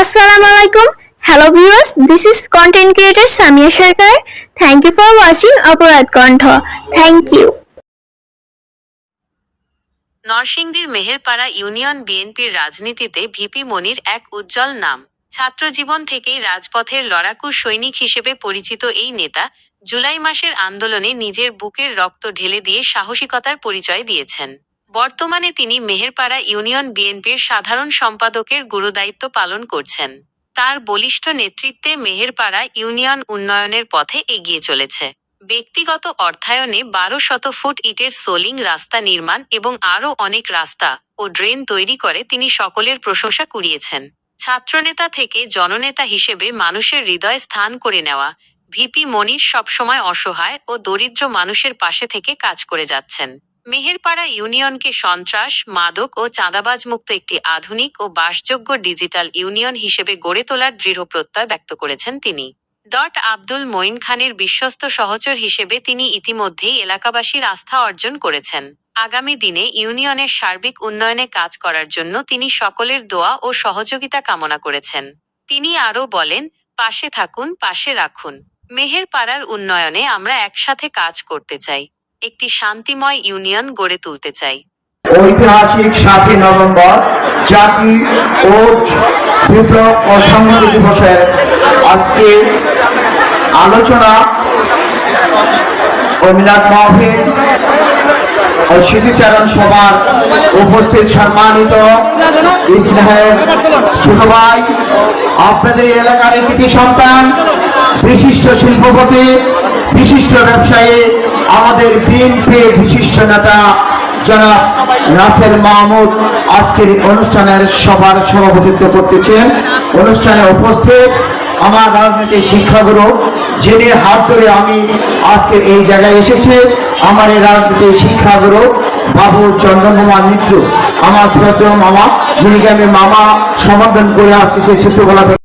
Assalamu alaikum. Hello viewers, this is content creator Samia Sharkar. Thank you for watching Aparat Kantha. Thank you. নরসিংদীর Meherpara union বিএনপির রাজনীতিতে VP মনির এক উজ্জ্বল নাম ছাত্র জীবন থেকেই রাজপথের লড়াকু সৈনিক হিসেবে পরিচিত এই নেতা জুলাই মাসের আন্দোলনে নিজের বুকের রক্ত ঢেলে দিয়ে সাহসিকতার পরিচয় দিয়েছেন বর্তমানে তিনি মেহেরপাড়া ইউনিয়ন বিএনপির সাধারণ সম্পাদকের গুরুদায়িত্ব পালন করছেন। তার বলিষ্ঠ নেতৃত্বে মেহেরপাড়া ইউনিয়ন উন্নয়নের পথে এগিয়ে চলেছে। ব্যক্তিগত অর্থায়নে বারো শত ফুট ইটের সোলিং রাস্তা নির্মাণ এবং আরও অনেক রাস্তা ও ড্রেন তৈরি করে তিনি সকলের প্রশংসা কুড়িয়েছেন। ছাত্রনেতা থেকে জননেতা হিসেবে মানুষের হৃদয়ে স্থান করে নেওয়া, ভিপি মনির সবসময় অসহায় ও দরিদ্র মানুষের পাশে থেকে কাজ করে যাচ্ছেন। মেহেরপাড়া ইউনিয়নকে সন্ত্রাস, মাদক ও চাঁদাবাজ মুক্ত একটি আধুনিক ও বাসযোগ্য ডিজিটাল ইউনিয়ন হিসেবে গড়ে তোলার দৃঢ় প্রত্যয় ব্যক্ত করেছেন তিনি। ডট আব্দুল মঈন খানের বিশ্বস্ত সহচর হিসেবে তিনি ইতিমধ্যেই এলাকাবাসীর আস্থা অর্জন করেছেন। আগামী দিনে ইউনিয়নের সার্বিক উন্নয়নে কাজ করার জন্য তিনি সকলের দোয়া ও সহযোগিতা কামনা করেছেন। তিনি আরও বলেন, পাশে থাকুন, পাশে রাখুন। মেহের পাড়ার উন্নয়নে আমরা একসাথে কাজ করতে চাই। একটি শান্তিময় ইউনিয়ন গড়ে তুলতে চাই। ঐতিহাসিক সাতই নভেম্বর জাতি ও বিপ্লব ও আজকে আলোচনা ও মিলাদ মাহফিল ও স্মৃতিচারণ সভার উপস্থিত সম্মানিত স্নেহের ছোট ভাই, আপনাদের এলাকার একটি সন্তান, বিশিষ্ট শিল্পপতি, বিশিষ্ট ব্যবসায়ী আমাদের বিএনপি বিশিষ্ট নেতা জনাব রাসেল মাহমুদ আজকের অনুষ্ঠানের সবার সভাপতিত্ব করতেছেন। অনুষ্ঠানে উপস্থিত আমার রাজনৈতিক শিক্ষাগুরু, যিনি হাত ধরে আমি আজকে এই জায়গায় এসেছি, আমার এই রাজনৈতিক শিক্ষাগুরু বাবু চন্দন মিত্র, আমার প্রিয় মামা যিনিকে আমি মামা সম্বোধন করে আসছি ছোটবেলা